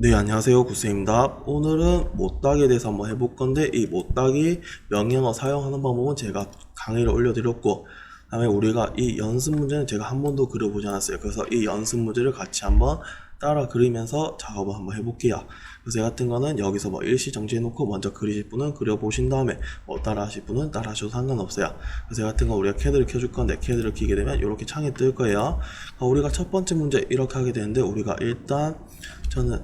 네, 안녕하세요. 구쌤입니다. 오늘은 못따기에 대해서 한번 해볼 건데, 이 못따기 명령어 사용하는 방법은 제가 강의를 올려드렸고, 그 다음에 우리가 이 연습 문제는 제가 한 번도 그려보지 않았어요. 그래서 이 연습 문제를 같이 한번 따라 그리면서 작업을 한번 해볼게요. 그래서 제 같은 거는 여기서 뭐 일시 정지해 놓고 먼저 그리실 분은 그려보신 다음에 뭐 따라 하실 분은 따라 하셔도 상관없어요. 그래서 제 같은 거 우리가 캐드를 켜줄 건데, 캐드를 키게 되면 이렇게 창이 뜰 거예요. 어, 우리가 첫 번째 문제 이렇게 하게 되는데, 우리가 일단 저는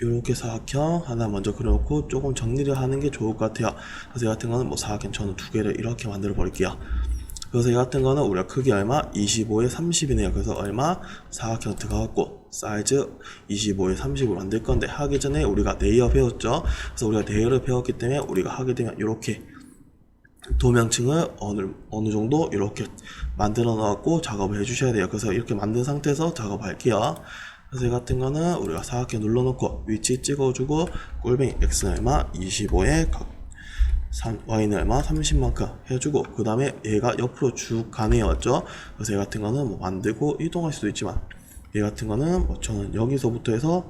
이렇게 사각형 하나 먼저 그려놓고 조금 정리를 하는 게 좋을 것 같아요. 그래서 이 같은 거는 뭐 사각형 저는 두 개를 이렇게 만들어 버릴게요. 그래서 이 같은 거는 우리가 크기 얼마? 25에 30이네요. 그래서 얼마? 사각형 들어갔고 사이즈 25에 30을 만들 건데 하기 전에 우리가 레이어 배웠죠. 그래서 우리가 레이어를 배웠기 때문에 우리가 하게 되면 이렇게 도명층을 어느, 어느 정도 이렇게 만들어 놓았고 작업을 해 주셔야 돼요. 그래서 이렇게 만든 상태에서 작업할게요. 그래서 이 같은 거는 우리가 사각형 눌러놓고 위치 찍어주고 꼴뱅이 x 얼마 25에 y는 얼마 30만큼 해주고 그 다음에 얘가 옆으로 쭉 가네요 맞죠? 그래서 얘 같은 거는 뭐 만들고 이동할 수도 있지만 얘 같은 거는 뭐 저는 여기서부터 해서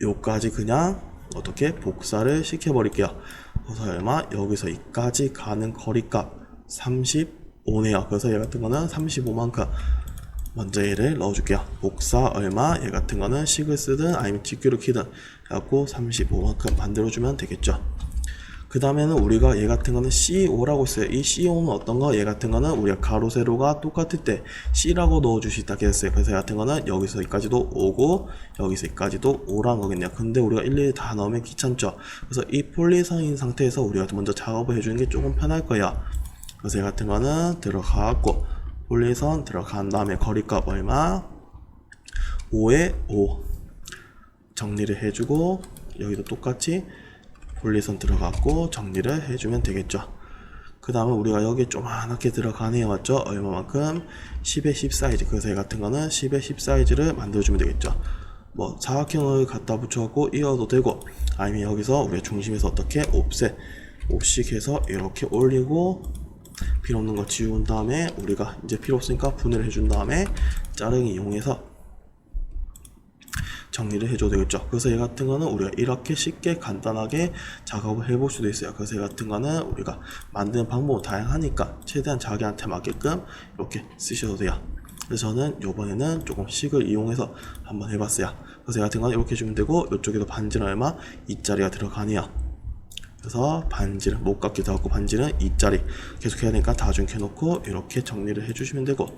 요까지 그냥 어떻게 복사를 시켜버릴게요. 그래서 얼마? 여기서 이까지 가는 거리값 35네요. 그래서 얘 같은 거는 35만큼 먼저 얘를 넣어줄게요. 복사 얼마? 얘 같은 거는 식을 쓰든 아니면 직규를 키든 해갖고 35만큼 만들어주면 되겠죠. 그 다음에는 우리가 얘 같은 거는 C5라고 있어요. 이 C5는 어떤 거? 얘 같은 거는 우리가 가로, 세로가 똑같을 때 C라고 넣어줄 수 있다고 했어요. 그래서 얘 같은 거는 여기서 여기까지도 5고 여기서 여기까지도 5라는 거겠네요. 근데 우리가 일일이 다 넣으면 귀찮죠. 그래서 이 폴리선인 상태에서 우리가 먼저 작업을 해주는 게 조금 편할 거야. 그래서 얘 같은 거는 들어가고 폴리선 들어간 다음에 거리값 얼마? 5에 5 정리를 해주고 여기도 똑같이 폴리선 들어갔고 정리를 해주면 되겠죠. 그 다음에 우리가 여기 조그맣게 들어가네요. 맞죠? 얼마만큼? 10에 10 사이즈. 그래서 얘 같은 거는 10에 10 사이즈를 만들어주면 되겠죠. 뭐 사각형을 갖다 붙여갖고 이어도 되고 아니면 여기서 우리가 중심에서 어떻게 옵셋 옵식 해서 이렇게 올리고 필요 없는 거 지운 다음에 우리가 이제 필요 없으니까 분해를 해준 다음에 자르기 이용해서 정리를 해줘도 되겠죠. 그래서 얘 같은 거는 우리가 이렇게 쉽게 간단하게 작업을 해볼 수도 있어요. 그래서 얘 같은 거는 우리가 만드는 방법은 다양하니까 최대한 자기한테 맞게끔 이렇게 쓰셔도 돼요. 그래서 저는 요번에는 조금 식을 이용해서 한번 해봤어요. 그래서 얘 같은 거는 이렇게 해주면 되고 이쪽에도 반지는 얼마? 2짜리가 들어가네요. 그래서 반지를 못 깎기도 하고 반지는 2짜리 계속 해야 되니까 다중 켜놓고 이렇게 정리를 해주시면 되고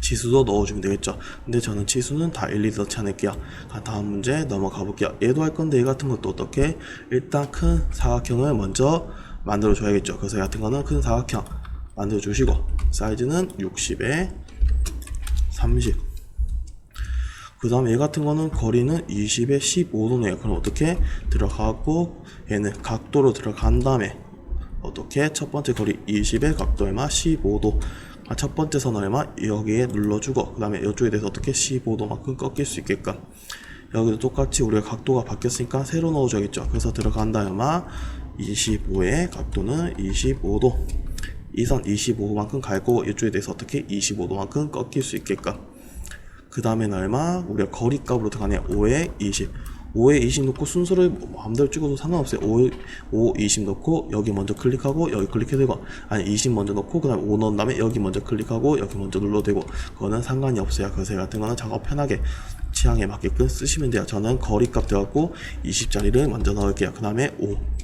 치수도 넣어주면 되겠죠. 근데 저는 치수는 다 일일이 넣지 않을게요. 자, 다음 문제 넘어가 볼게요. 얘도 할 건데 얘 같은 것도 어떻게? 일단 큰 사각형을 먼저 만들어 줘야겠죠. 그래서 얘 같은 거는 큰 사각형 만들어 주시고 사이즈는 60에 30. 그 다음에 얘 같은 거는 거리는 20에 15도네요. 그럼 어떻게 들어가고 얘는 각도로 들어간 다음에 어떻게 첫 번째 거리 20의 각도 얼마? 15도. 아, 첫 번째 선 얼마? 여기에 눌러주고 그 다음에 이쪽에 대해서 어떻게 15도만큼 꺾일 수 있게끔. 여기도 똑같이 우리가 각도가 바뀌었으니까 새로 넣어줘야겠죠. 그래서 들어간다 얼마? 25의 각도는 25도. 이 선 25만큼 갈 거고 이쪽에 대해서 어떻게 25도만큼 꺾일 수 있게끔 그 다음에는 얼마 우리가 거리값으로 들어가네요 5에 20 5에 20 넣고 순서를 뭐 마음대로 찍어도 상관없어요. 5, 5, 20 넣고 여기 먼저 클릭하고 여기 클릭해되고 아니 20 먼저 넣고 그 다음에 5 넣은 다음에 여기 먼저 클릭하고 여기 먼저 눌러도 되고 그거는 상관이 없어요. 그래서 같은 거는 작업 편하게 취향에 맞게끔 쓰시면 돼요. 저는 거리값 들어갖고 20짜리를 먼저 넣을게요. 그 다음에 5.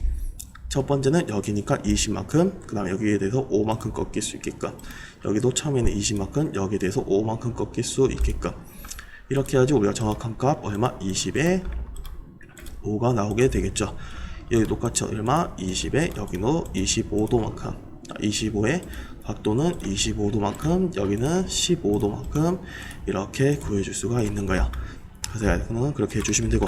첫 번째는 여기니까 20만큼 그 다음에 여기에 대해서 5만큼 꺾일 수 있게끔 여기도 처음에는 20만큼 여기에 대해서 5만큼 꺾일 수 있게끔 이렇게 해야지 우리가 정확한 값 얼마 20에 5가 나오게 되겠죠. 여기 똑같이 얼마? 20에 여기는 25도만큼 25에 각도는 25도만큼 여기는 15도만큼 이렇게 구해줄 수가 있는 거야. 그래서 이거는 그렇게 해주시면 되고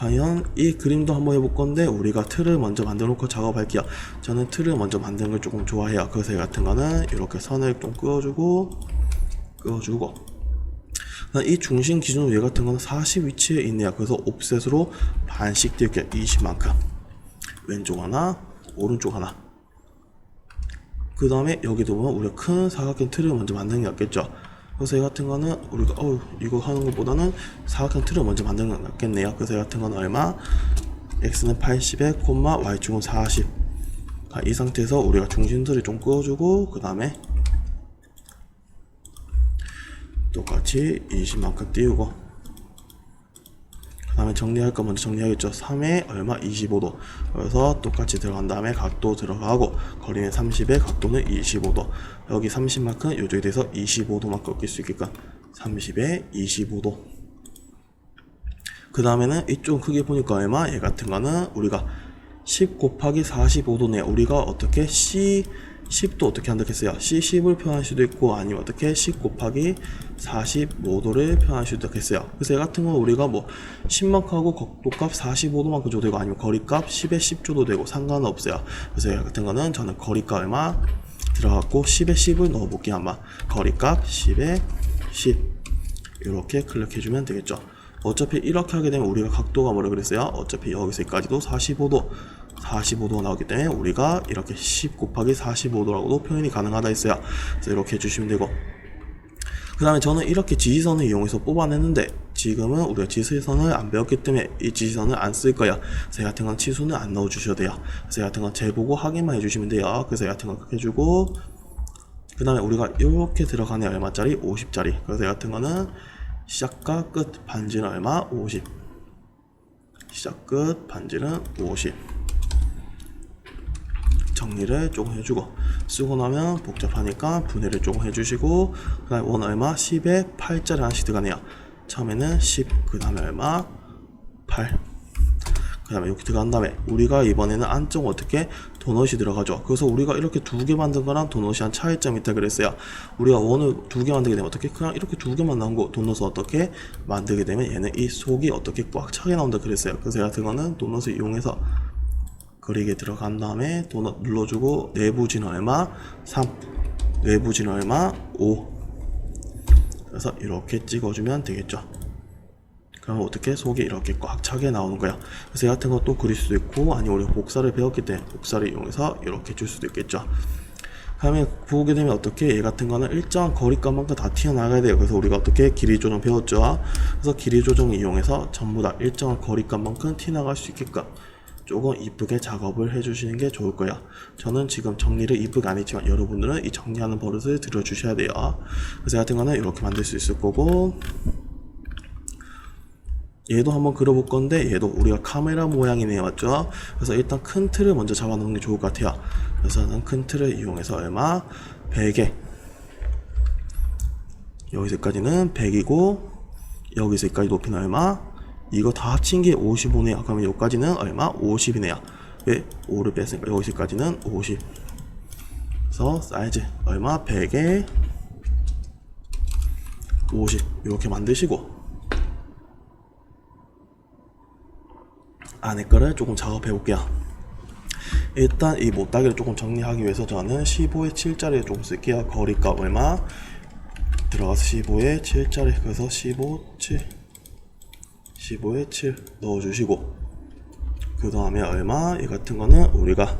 과연 이 그림도 한번 해볼 건데 우리가 틀을 먼저 만들어 놓고 작업할게요. 저는 틀을 먼저 만드는 걸 조금 좋아해요. 그래서 이 같은 거는 이렇게 선을 좀 그어주고 그어주고 이 중심 기준 얘 같은 거는 40 위치에 있네요. 그래서 옵셋으로 반씩 띄울게요. 20만큼. 왼쪽 하나, 오른쪽 하나. 그 다음에 여기도 보면 우리가 큰 사각형 틀을 먼저 만드는 게 낫겠죠. 그래서 이 같은 거는 우리가 어 이거 하는 것보다는 사각형 틀을 먼저 게 낫겠네요. 그래서 이 같은 건 얼마? x는 80에 콤마 y축은 40. 아, 이 상태에서 우리가 중심들을 좀 끄어주고 그 다음에 똑같이 20만큼 띄우고 그 다음에 정리할 거 먼저 정리하겠죠. 3에 얼마? 25도. 그래서 똑같이 들어간 다음에 각도 들어가고 거리는 30에 각도는 25도. 여기 30만큼 요쪽에 대해서 25도만 꺾일 수 있게끔 30에 25도. 그 다음에는 이쪽 크게 보니까 얼마? 얘 같은 거는 우리가 10 곱하기 45도네. 우리가 어떻게 C 10도 어떻게 한다겠어요? C10을 표현할 수도 있고 아니면 어떻게 10 곱하기 45도를 표현할 수도 있겠어요? 그래서 얘 같은 건 우리가 뭐 10만큼하고 각도값 45도만큼 줘도 되고 아니면 거리값 10에 10 줘도 되고 상관은 없어요. 그래서 얘 같은 거는 저는 거리값 얼마 들어갔고 10에 10을 넣어볼게요 한번 거리값 10에 10 이렇게 클릭해주면 되겠죠. 어차피 이렇게 하게 되면 우리가 각도가 뭐라 그랬어요? 어차피 여기서 여기까지도 45도 45도가 나오기 때문에 우리가 이렇게 10 곱하기 45도라고도 표현이 가능하다 했어요. 그래서 이렇게 해주시면 되고. 그 다음에 저는 이렇게 지지선을 이용해서 뽑아냈는데 지금은 우리가 지지선을 안 배웠기 때문에 이 지지선을 안 쓸 거예요. 그래서 이 같은 건 치수는 안 넣어 주셔도 돼요. 그래서 이 같은 건 재보고 확인만 해주시면 돼요. 그래서 이 같은 건 그렇게 해주고 그 다음에 우리가 이렇게 들어가네 얼마짜리? 50짜리. 그래서 이 같은 거는 시작과 끝 반지는 얼마? 50 시작 끝 반지는 50 정리를 조금 해주고 쓰고 나면 복잡하니까 분해를 조금 해주시고 그 다음에 원 얼마? 10에 8짜리 하나씩 들어가네요. 처음에는 10그 다음에 얼마? 8그 다음에 이렇게 들어간 다음에 우리가 이번에는 안쪽 어떻게 도넛이 들어가죠? 그래서 우리가 이렇게 두 개 만든 거랑 도넛이 한 차이점이 있다 그랬어요. 우리가 원을 두 개 만들게 되면 어떻게? 그냥 이렇게 두 개만 나온 거 도넛을 어떻게 만들게 되면 얘는 이 속이 어떻게 꽉 차게 나온다 그랬어요. 그래서 얘 같은 거는 도넛을 이용해서 그리게 들어간 다음에 도넛 눌러주고 내부진 얼마 3 외부진 얼마 5 그래서 이렇게 찍어주면 되겠죠 그럼 어떻게 속이 이렇게 꽉 차게 나오는 거야. 그래서 이 같은 것도 그릴 수도 있고 아니면 우리가 복사를 배웠기 때문에 복사를 이용해서 이렇게 줄 수도 있겠죠. 다음에 보게 되면 어떻게 얘 같은 거는 일정한 거리감만큼 다 튀어나가야 돼요. 그래서 우리가 어떻게 길이 조정 배웠죠. 그래서 길이 조정 이용해서 전부 다 일정한 거리감만큼 튀어나갈 수 있게끔 조금 이쁘게 작업을 해주시는 게 좋을 거예요. 저는 지금 정리를 이쁘게 안 했지만 여러분들은 이 정리하는 버릇을 들여주셔야 돼요. 그래서 이 같은 거는 이렇게 만들 수 있을 거고 얘도 한번 그려볼 건데 얘도 우리가 카메라 모양이네요 맞죠? 그래서 일단 큰 틀을 먼저 잡아놓는 게 좋을 것 같아요 그래서 저는 큰 틀을 이용해서 얼마? 100에 여기서까지는 100이고 여기서까지 높이는 얼마? 이거 다 합친 게 55네요 그러면 여기까지는 얼마? 50이네요 왜? 5를 뺐으니까 여기서까지는 50 그래서 사이즈 얼마? 100에 50 이렇게 만드시고 안에 거를 조금 작업해 볼게요. 일단 이 못따기를 조금 정리하기 위해서 저는 15에 7짜리를 조금 쓸게요. 거리값 얼마? 들어가서 15에 7짜리 그래서 15, 7 15에 7 넣어주시고 그 다음에 얼마? 이 같은 거는 우리가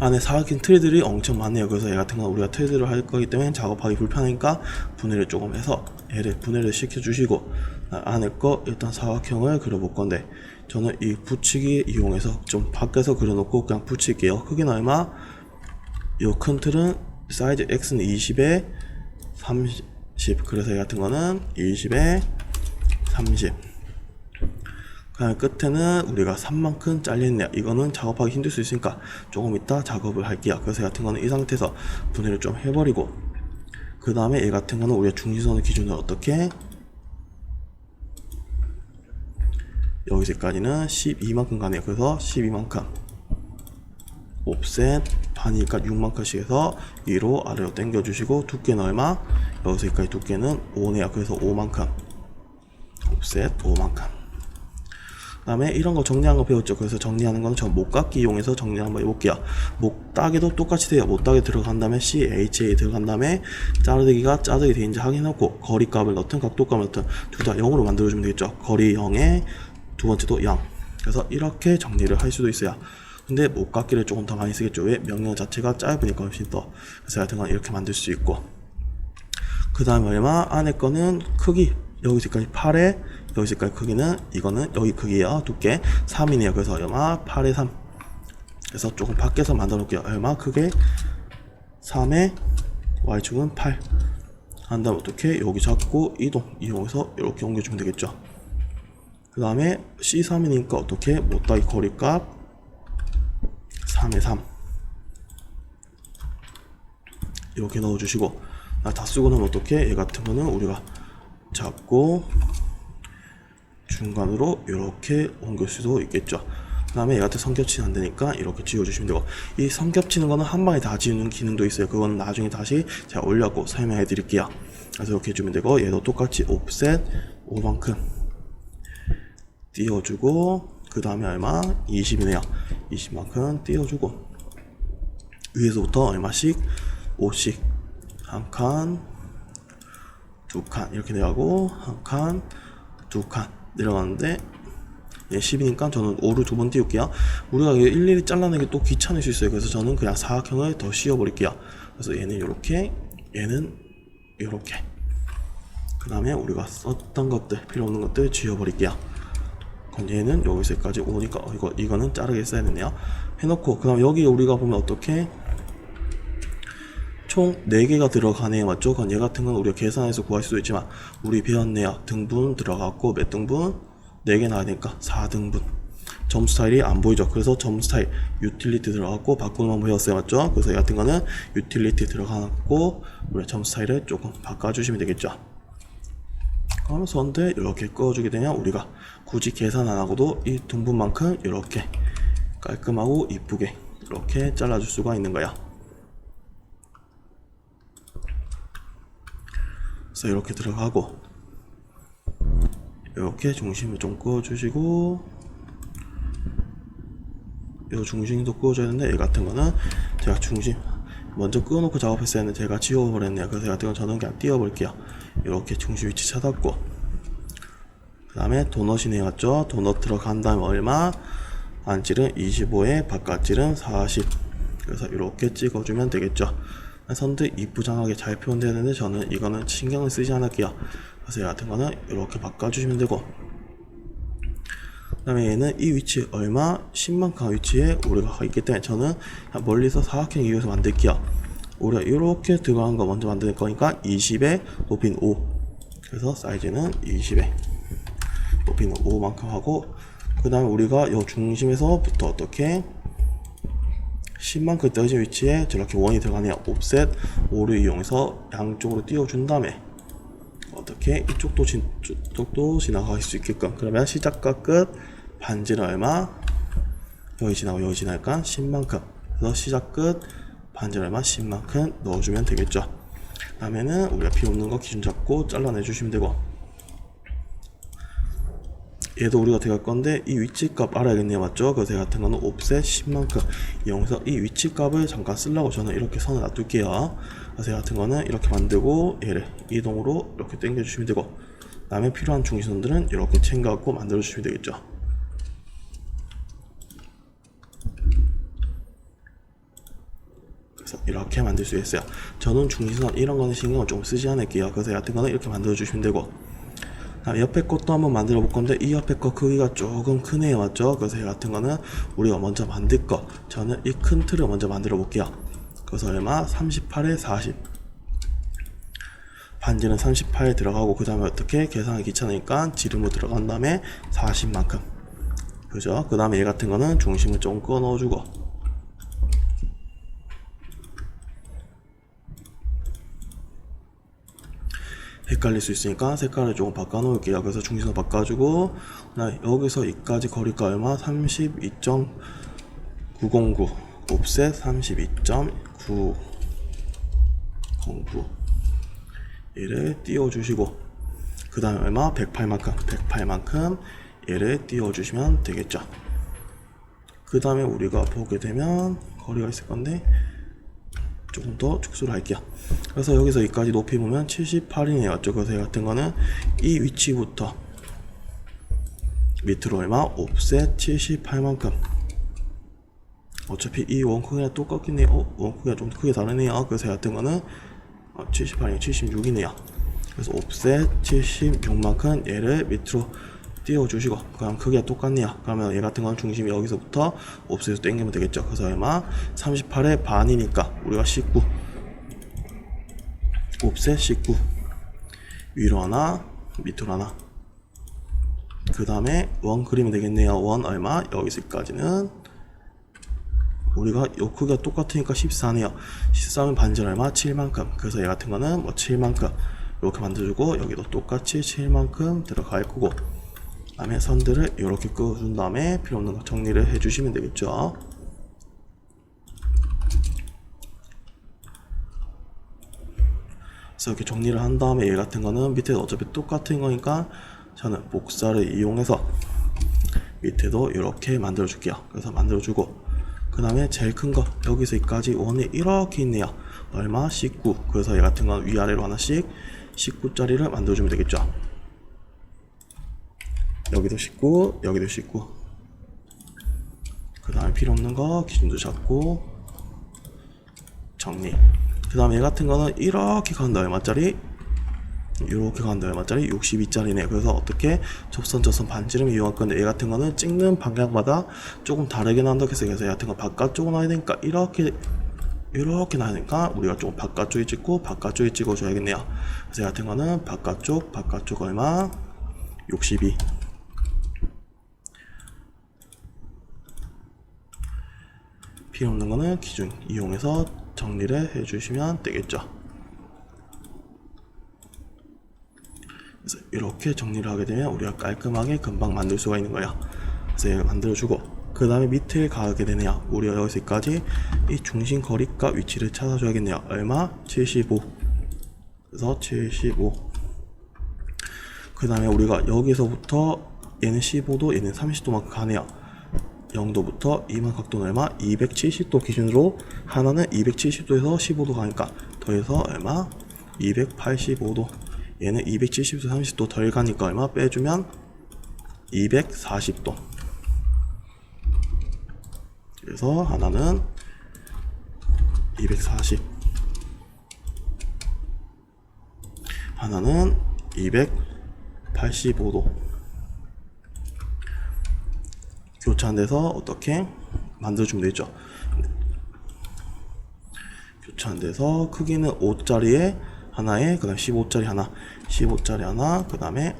안에 사각형 틀들이 엄청 많네요. 그래서 얘 같은 건 우리가 틀들을 할 거기 때문에 작업하기 불편하니까 분해를 조금 해서 얘를 분해를 시켜주시고 안에 거 일단 사각형을 그려볼 건데 저는 이 붙이기 이용해서 좀 밖에서 그려놓고 그냥 붙일게요. 크기는 얼마? 요큰 틀은 사이즈 X는 20에 30 그래서 이 같은 거는 20에 30 그다음에 끝에는 우리가 3만큼 잘려있네요. 이거는 작업하기 힘들 수 있으니까 조금 이따 작업을 할게요. 그래서 얘 같은 거는 이 상태에서 분해를 좀 해버리고 그 다음에 얘 같은 거는 우리가 중지선을 기준으로 어떻게 여기서까지는 12만큼 가네요. 그래서 12만큼 옵셋 반이니까 6만큼씩 해서 위로 아래로 당겨 주시고 두께는 얼마? 여기서까지 두께는 5네요. 그래서 5만큼 옵셋 5만큼 그 다음에 이런 거 정리하는 거 배웠죠. 그래서 정리하는 거는 저 목깎기 이용해서 정리 한번 해볼게요. 목따기도 똑같이 돼요. 목따기 들어간 다음에 CHA 들어간 다음에 자르기가 짜르기 되는지 확인하고 거리값을 넣든 각도값을 넣든 둘 다 0으로 만들어주면 되겠죠. 거리 0에 두 번째도 0. 그래서 이렇게 정리를 할 수도 있어요. 근데 목깎기를 조금 더 많이 쓰겠죠. 왜? 명령 자체가 짧으니까 훨씬 더. 그래서 하여튼 간 이렇게 만들 수 있고. 그 다음에 얼마 안에 거는 크기 여기서까지 8에 여기서까지 크기는 이거는 여기 크기예요. 두께 3이네요. 그래서 얼마? 8에 3 그래서 조금 밖에서 만들어 놓을게요. 얼마? 크게 3에 y축은 8 한 다음 어떻게? 여기 잡고 이동. 이용해서 이렇게 옮겨주면 되겠죠. 그 다음에 C3이니까 어떻게? 못다이 거리값 3에 3 이렇게 넣어주시고. 나 다 쓰고 나면 어떻게? 얘 같은 거는 우리가 잡고 중간으로 이렇게 옮길 수도 있겠죠. 그 다음에 얘 같은 성겹치는 안 되니까 이렇게 지워주시면 되고 이 성겹치는 거는 한 방에 다 지우는 기능도 있어요. 그건 나중에 다시 제가 올려고 설명해 드릴게요. 그래서 이렇게 해주면 되고 얘도 똑같이 옵셋 5만큼 띄워주고 그 다음에 얼마? 20이네요. 20만큼 띄워주고 위에서부터 얼마씩? 5씩. 한 칸, 두 칸. 이렇게 내려가고 한 칸, 두칸 내려가는데 얘 10이니까 저는 5를 두 번 띄울게요. 우리가 일일이 잘라내기 또 귀찮을 수 있어요. 그래서 저는 그냥 사각형을 더 씌워버릴게요. 그래서 얘는 이렇게 얘는 이렇게. 그 다음에 우리가 썼던 것들 필요 없는 것들 지워버릴게요. 그럼 얘는 여기서까지 오니까 어, 이거 이거는 자르게 써야 되네요. 해놓고 그 다음 여기 우리가 보면 어떻게 총 4개가 들어가네요 맞죠? 그럼 얘 같은 건 우리가 계산해서 구할 수도 있지만 우리 배웠네요 등분 들어갔고 몇 등분? 4개 나와야 되니까 4등분 점 스타일이 안 보이죠 그래서 점 스타일 유틸리티 들어갔고 바꾸는 방법 배웠어요 맞죠? 그래서 얘 같은 거는 유틸리티 들어갔고 우리 점 스타일을 조금 바꿔주시면 되겠죠 그러면 선대 이렇게 꺼주게 되면 우리가 굳이 계산 안 하고도 이 등분만큼 이렇게 깔끔하고 이쁘게 이렇게 잘라줄 수가 있는 거야 그래서 이렇게 들어가고 이렇게 중심을 좀 꺼주시고 이 중심도 꺼줘야 되는데 이 같은 거는 제가 중심 먼저 끄놓고 작업했어야 했는데 제가 지워버렸네요. 그래서 이 같은 건 저는 그냥 띄워볼게요. 이렇게 중심 위치 찾았고 그 다음에 도넛이네 맞죠? 도넛 들어간 다음에 얼마? 안질은 25에 바깥질은 40 그래서 이렇게 찍어주면 되겠죠 선들 이쁘장하게 잘 표현되는데 저는 이거는 신경을 쓰지 않을게요. 그래서 얘 같은 거는 이렇게 바꿔주시면 되고. 그 다음에 얘는 이 위치 얼마? 10만큼 위치에 우리가 있기 때문에 저는 멀리서 사각형 이용해서 만들게요. 우리가 이렇게 들어간 거 먼저 만들 거니까 20에 높이는 5 그래서 사이즈는 20에 높이는 5만큼 하고 그 다음에 우리가 이 중심에서부터 어떻게 10만큼 떨어진 위치에 저렇게 원이 들어가네요 옵셋 5를 이용해서 양쪽으로 띄워준 다음에 어떻게 이쪽도 진, 이쪽도 지나갈 수 있게끔. 그러면 시작과 끝 반지는 얼마? 여기 지나고 여기 지날까 10만큼. 그래서 시작 끝 반지는 얼마? 10만큼 넣어주면 되겠죠. 그 다음에는 우리가 비 없는 거 기준 잡고 잘라내 주시면 되고 얘도 우리가 들어갈 건데 이 위치 값 알아야겠네요. 맞죠? 그래서 얘 같은 거는 옵셋 10만큼. 이용해서 이 위치 값을 잠깐 쓰려고 저는 이렇게 선을 놔둘게요. 그래서 얘 같은 거는 이렇게 만들고 얘를 이동으로 이렇게 당겨 주시면 되고 그 다음에 필요한 중심선들은 이렇게 챙겨갖고 만들어 주시면 되겠죠. 그래서 이렇게 만들 수 있어요. 저는 중심선 이런 거는 신경을 좀 쓰지 않을게요. 그래서 얘 같은 거는 이렇게 만들어 주시면 되고 옆에 것도 한번 만들어 볼 건데 이 옆에 거 크기가 조금 크네요. 맞죠? 그래서 얘 같은 거는 우리가 먼저 만들 거. 저는 이 큰 틀을 먼저 만들어 볼게요. 그래서 얼마? 38에 40 반지는 38에 들어가고 그 다음에 어떻게? 계산하기 귀찮으니까 지름으로 들어간 다음에 40만큼. 그죠? 그 다음에 얘 같은 거는 중심을 좀 끊어주고 헷갈릴 수 있으니까 색깔을 조금 바꿔 놓을게요. 그래서 중심을 바꿔주고 여기서 여기까지 거리가 얼마? 32.909 옵셋 32.909 얘를 띄워주시고 그 다음에 얼마? 108만큼. 108만큼 얘를 띄워주시면 되겠죠. 그 다음에 우리가 보게 되면 거리가 있을 건데 조금 더 축소를 할게요. 그래서 여기서 여기까지 높이 보면 78이네요. 맞죠 그래서 얘 같은 거는 이 위치부터 밑으로 얼마? 옵셋 78만큼. 어차피 이 원크기랑 똑같겠네요. 어? 원크기가 좀 크게 다르네요. 그래서 얘 같은 거는 어, 78이 76이네요. 그래서 옵셋 76만큼 얘를 밑으로 띄워주시고 그럼 크기가 똑같네요. 그러면 얘 같은 건 중심이 여기서부터 옵셋으로 당기면 되겠죠. 그래서 얼마? 38의 반이니까 우리가 19 옵셋 19 위로 하나 밑으로 하나 그 다음에 원 그리면 되겠네요. 원 얼마? 여기서까지는 우리가 요 크기가 똑같으니까 14네요. 14면 반절 얼마? 7만큼. 그래서 얘 같은 거는 뭐 7만큼 이렇게 만들어주고 여기도 똑같이 7만큼 들어갈 거고 그 다음에 선들을 이렇게 끄준 다음에 필요 없는 거 정리를 해주시면 되겠죠. 그래서 이렇게 정리를 한 다음에 얘 같은 거는 밑에 어차피 똑같은 거니까 저는 복사를 이용해서 밑에도 이렇게 만들어 줄게요. 그래서 만들어 주고 그 다음에 제일 큰 거 여기서 여기까지 원이 이렇게 있네요. 얼마? 19. 그래서 얘 같은 건 위아래로 하나씩 19짜리를 만들어 주면 되겠죠. 여기도 19, 여기도 19. 그 다음에 필요 없는 거 기준도 잡고 정리. 그 다음에 얘 같은 거는 이렇게 간다 얼마짜리? 이렇게 간다 얼마짜리? 62짜리네. 그래서 어떻게 접선 접선 반지름 이용할 건데 얘 같은 거는 찍는 방향마다 조금 다르게 나온다 그래서 얘 같은 거 바깥쪽으로 놔야 되니까 이렇게 이렇게 나니까 우리가 조금 바깥쪽에 찍고 바깥쪽에 찍어줘야겠네요. 그래서 얘 같은 거는 바깥쪽 바깥쪽 얼마? 62. 필요 없는 거는 기준 이용해서 정리를 해주시면 되겠죠. 그래서 이렇게 정리를 하게 되면 우리가 깔끔하게 금방 만들 수가 있는 거야. 그래서 얘를 만들어주고 그 다음에 밑에 가게 되네요. 우리가 여기서까지 이 중심 거리가 위치를 찾아줘야겠네요. 얼마? 75. 그래서 75. 그 다음에 우리가 여기서부터 얘는 15도, 얘는 30도만큼 가네요. 0도부터 이만 각도는 얼마? 270도 기준으로 하나는 270도에서 15도 가니까 더해서 얼마? 285도. 얘는 270도 30도 덜 가니까 얼마? 빼주면 240도. 그래서 하나는 240 하나는 285도 교차한데서 어떻게 만들어주면 되죠. 교차한데서 크기는 5짜리에 하나에 그 다음 15짜리 하나 15짜리 하나 그 다음에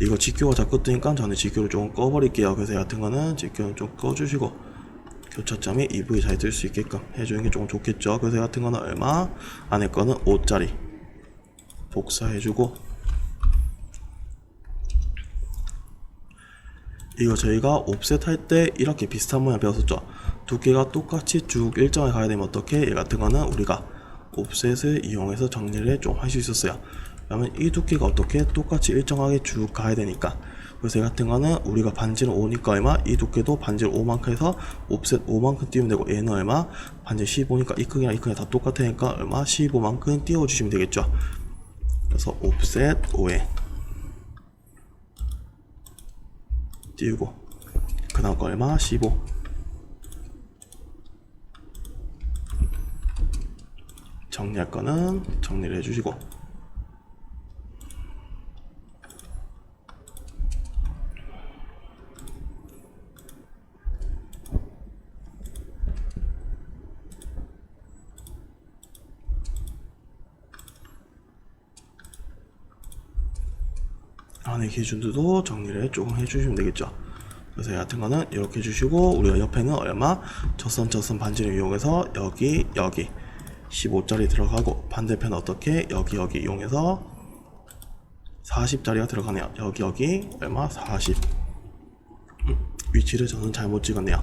이거 직교가 자꾸 뜨니까 저는 직교를 조금 꺼버릴게요 그래서 같은 거는 직교는 좀 꺼주시고 교차점이 이쁘게 잘뜰 수 있게끔 해주는 게 조금 좋겠죠 그래서 같은 거는 얼마 안에 거는 5짜리 복사해주고 이거 저희가 옵셋 할 때 이렇게 비슷한 모양 배웠었죠. 두께가 똑같이 쭉 일정하게 가야 되면 어떻게? 얘 같은 거는 우리가 옵셋을 이용해서 정리를 좀 할 수 있었어요. 그러면 이 두께가 어떻게? 똑같이 일정하게 쭉 가야 되니까. 그래서 얘 같은 거는 우리가 반지를 5니까 얼마? 이 두께도 반지를 5만큼 해서 옵셋 5만큼 띄우면 되고 얘는 얼마? 반지 15니까 이 크기랑 이 크기가 다 똑같으니까 얼마? 15만큼 띄워주시면 되겠죠. 그래서 옵셋 5에 띄우고 그 다음 거 얼마? 15 정리할 거는 정리를 해주시고 기준들도 정리를 조금 해주시면 되겠죠. 그래서 이 같은 거는 이렇게 해주시고 우리가 옆에는 얼마 저선 저선 반지를 이용해서 여기 여기 15짜리 들어가고 반대편 어떻게 여기 여기 이용해서 40짜리가 들어가네요. 여기 여기 얼마 40 음, 위치를 저는 잘못 찍었네요.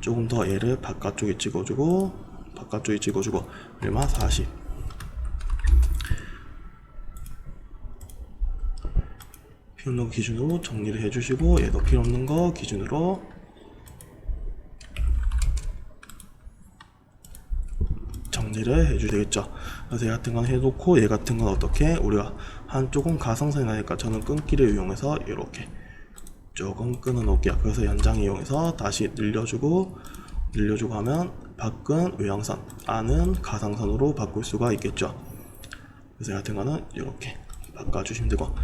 조금 더 얘를 바깥쪽에 찍어주고 바깥쪽에 찍어주고 얼마 40 필요 없는 거 기준으로 정리를 해주시고 얘도 필요 없는 거 기준으로 정리를 해주셔야 되겠죠. 그래서 얘 같은 건 해놓고 얘 같은 건 어떻게 우리가 한쪽은 가성선이 나니까 저는 끈기를 이용해서 이렇게 조금 끊어 놓을게요. 그래서 연장 이용해서 다시 늘려주고 늘려주고 하면 밖은 외형선, 안은 가상선으로 바꿀 수가 있겠죠. 그래서 얘 같은 거는 이렇게 바꿔주시면 되고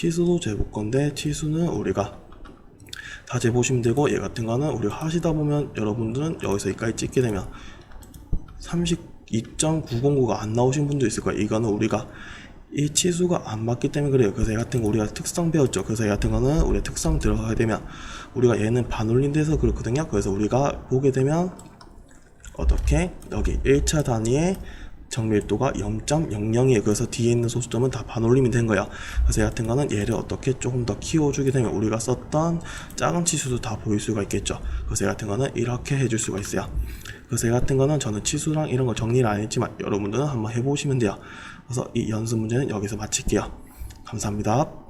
치수도 재볼 건데 치수는 우리가 다 재보시면 되고 얘 같은 거는 우리가 하시다 보면 여러분들은 여기서 여기까지 찍게 되면 32.909가 안 나오신 분도 있을 거예요. 이거는 우리가 이 치수가 안 맞기 때문에 그래요. 그래서 얘 같은 거 우리가 특성 배웠죠. 그래서 얘 같은 거는 우리 특성 들어가게 되면 우리가 얘는 반올림 돼서 그렇거든요. 그래서 우리가 보게 되면 어떻게 여기 1차 단위의 정밀도가 0.00이에요. 그래서 뒤에 있는 소수점은 다 반올림이 된 거야. 그래서 얘 같은 거는 얘를 어떻게 조금 더 키워주게 되면 우리가 썼던 작은 치수도 다 보일 수가 있겠죠. 그래서 얘 같은 거는 이렇게 해줄 수가 있어요. 그래서 얘 같은 거는 저는 치수랑 이런 거 정리를 안 했지만 여러분들은 한번 해보시면 돼요. 그래서 이 연습 문제는 여기서 마칠게요. 감사합니다.